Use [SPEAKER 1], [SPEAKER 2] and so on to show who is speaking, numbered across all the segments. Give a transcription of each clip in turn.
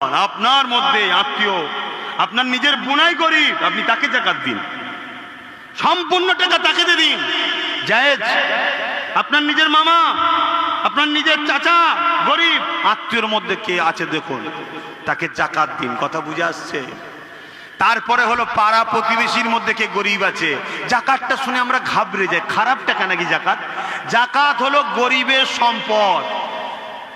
[SPEAKER 1] আপনার মধ্যে আত্মীয়, আপনার নিজের বোনাই গরিব, আপনি তাকে জাকাত দিন। সম্পূর্ণ টাকা তাকে দিন। জায়েজ। আপনার নিজের মামা, আপনার নিজের চাচা, গরিব, আত্মীয়র মধ্যে কে আছে দেখুন, তাকে জাকাত দিন, কথা বুঝে আসছে? তারপরে হলো পাড়া প্রতিবেশীর মধ্যে কে গরিব আছে। জাকাতটা শুনে আমরা ঘাবড়ে যাই খারাপ টাকা নাকি জাকাত? জাকাত হলো গরিবের সম্পদ।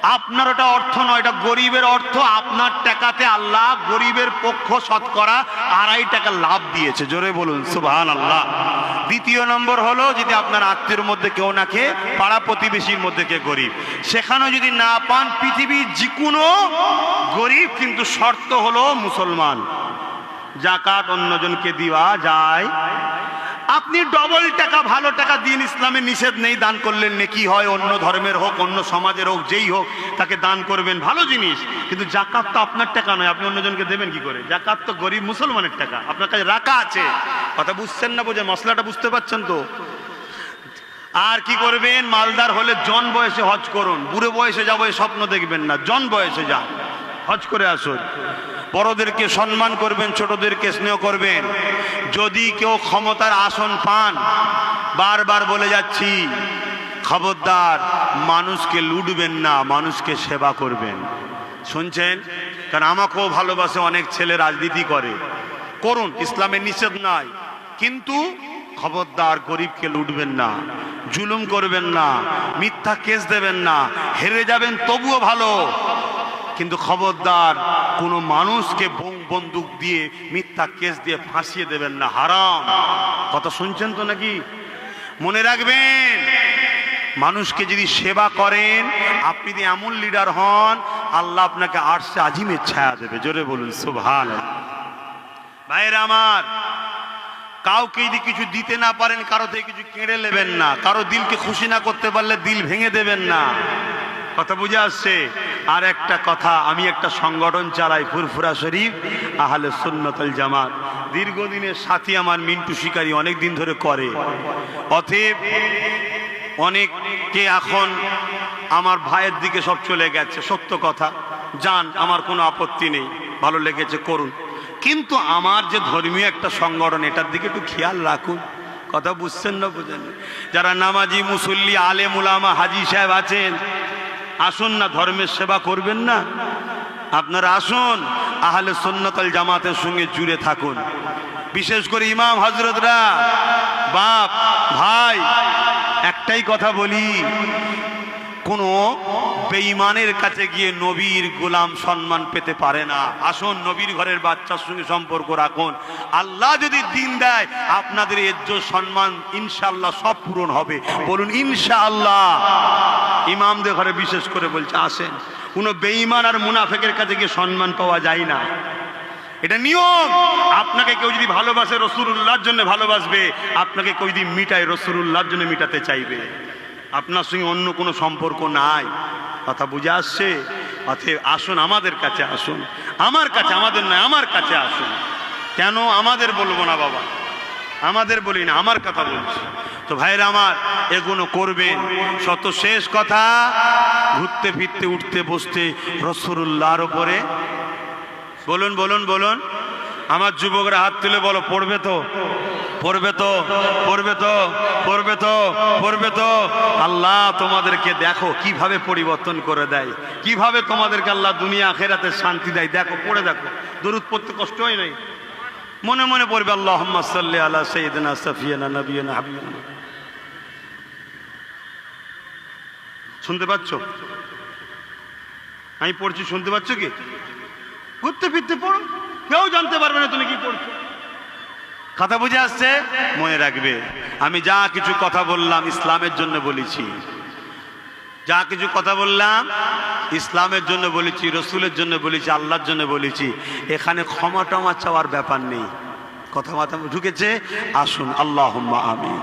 [SPEAKER 1] আপনার ওটা অর্থ নয়, এটা গরিবের অর্থ। আপনার টাকাতে আল্লাহ গরিবের পক্ষ শতকরা আড়াই টাকা লাভ দিয়েছে। জোরে বলুন সুবহান আল্লাহ দ্বিতীয় নম্বর হলো, যদি আপনার আত্মীয়র মধ্যে কেউ না খেয়ে, পাড়া প্রতিবেশীর মধ্যে কে গরিব? সেখানেও যদি না পান, পৃথিবীর যে কোনো গরিব কিন্তু শর্ত হলো মুসলমান। জাকাত অন্যজনকে দেওয়া যায়। আপনি ডবল টাকা, ভালো টাকা দিন, ইসলামে নিষেধ নেই, দান করলেন নেকি হয়, অন্য ধর্মের হোক, অন্য সমাজের হোক, যেই হোক, তাকে দান করবেন, ভালো জিনিস। কিন্তু জাকাত তো আপনার টাকা নয়, আপনি অন্যজনকে দেবেন কি করে? জাকাত তো গরিব মুসলমানের টাকা, আপনার কাছে রাখা আছে। কথা বুঝছেন না বোঝে, মশলাটা বুঝতে পারছেন তো? আর কি করবেন? মালদার হলে জন বয়সে হজ করুন, বুড়ো বয়সে যাব স্বপ্ন দেখবেন না, জন বয়সে যান। হজ করে আসুন। বড়দেরকে সম্মান করবেন, ছোটদেরকে স্নেহ করবেন। যদি কেউ ক্ষমতার আসন পান, বারবার বলে যাচ্ছি, খবরদার, মানুষকে লুটবেন না, মানুষকে সেবা করবেন। শুনছেন? কারণ আমাকেও ভালোবাসে অনেক ছেলে রাজনীতি করে। করুন ইসলামের নিষেধ নাই। কিন্তু খবরদার গরিবকে লুটবেন না, জুলুম করবেন না, মিথ্যা কেস দেবেন না, হেরে যাবেন তবুও ভালো। কিন্তু খবরদার, কোনো মানুষকে বন্দুক দিয়ে, মিথ্যা কেস দিয়ে ফাঁসিয়ে দেবেন না, হারাম। কথা শুনছেন তো নাকি? মনে রাখবেন, মানুষকে যদি সেবা করেন, আপনি যদি এমন লিডার হন, আল্লাহ আপনাকে আটশে আজিমের ছায়া দেবে। জোরে বলুন সুভান ভাইয়ের আমার, কাউকে যদি কিছু দিতে না পারেন, কারও থেকে কিছু কেড়ে নেবেন না। কারও দিলকে খুশি না করতে পারলে দিল ভেঙে দেবেন না। কথা বুঝে আসছে? আর একটা কথা, আমি একটা সংগঠন চালাই, ফুরফুরা শরীফ, আহলে সুন্নতল জামাত। দীর্ঘদিনের সাথী আমার মিন্টু শিকারী অনেক দিন ধরে করে। অতএব অনেককে এখন আমার ভাইয়ের দিকে সব চলে গেছে, সত্য কথা। যান, আমার কোনো আপত্তি নেই, ভালো লেগেছে, করুন। কিন্তু আমার যে ধর্মীয় একটা সংগঠন, এটার দিকে একটু খেয়াল রাখুন। কথা বুঝছেন না বুঝেন যারা নামাজি, মুসল্লি আলে মুলামা হাজি সাহেব আছেন আসুন না, ধর্মের সেবা করবেন না। আপনারা আসুন, আহলে সন্ন্যতল জামাতের সঙ্গে জুড়ে থাকুন। বিশেষ করে ইমাম হজরতরা বাপ, ভাই, একটাই কথা বলি, কোনো বেঈমানের কাছে গিয়ে নবীর গোলাম সম্মান পেতে পারে না। আসুন, নবীর ঘরের বাচ্চার সঙ্গে সম্পর্ক রাখুন। আল্লাহ যদি দিন দেয়, আপনাদের এজ্জ সম্মান ইনশাআল্লাহ সব পূরণ হবে। বলুন, ইনশাআল্লাহ। ইমামদের ঘরে বিশেষ করে বলছে, আসেন। কোনো বেঈমান আর মুনাফেকের কাছে গিয়ে সম্মান পাওয়া যায় না। এটা নিয়ম। আপনাকে কেউ যদি ভালোবাসে রসুল্লাহর জন্য ভালোবাসবে, আপনাকে কেউ যদি মিটায় রসুল্লাহর জন্য মিটাতে চাইবে। আপনার সঙ্গে অন্য কোনো সম্পর্ক নাই। কথা বুঝে আসছে? অতএব আসুন, আমাদের কাছে আসুন। আমার কাছে, আমাদের নয়, আমার কাছে আসুন। কেন আমাদের বলব না বাবা? আমাদের বলি না, আমার কথা বলছি। তো ভাইরা আমার, এগুলো করবেন। শত শেষ কথা, ঘুরতে, ফিরতে, উঠতে, বসতে, রসুল্লাহর ওপরে বলুন বলুন বলুন। আমার যুবকরা হাত তুলে বলো, পড়বে তো? পড়বে তো? পড়বে তো? পড়বে তো? পড়বে তো? আল্লাহ তোমাদেরকে দেখো, কীভাবে পরিবর্তন করে দেয়। কীভাবে তোমাদেরকে আল্লাহ দুনিয়া, আখেরাতে শান্তি দেয়। দেখো, পড়ে দেখো। দরুদ পড়তে কষ্ট হয় নাই? মনে মনে পড়বে আল্লাহ সাল্লি আলা সঈদিনা সফিয়ানা নবিয়ানা হাবিয়ানা শুনতে পাচ্ছ? আমি পড়ছি, শুনতে পাচ্ছ কি? ঘুরতে ফিরতে পড়ো। কেউ জানতে পারবে না তুমি কি পড়ছো। কথা বুঝে আসছে? মনে রাখবে। আমি যা কিছু কথা বললাম ইসলামের জন্য বলেছি। যা কিছু কথা বললাম ইসলামের জন্য বলেছি, রসুলের জন্য বলেছি, আল্লাহর জন্য বলেছি। এখানে ক্ষমা টমা চাওয়ার ব্যাপার নেই। কথা মাথা ঢুকেছে। আসুন আল্লাহ আমি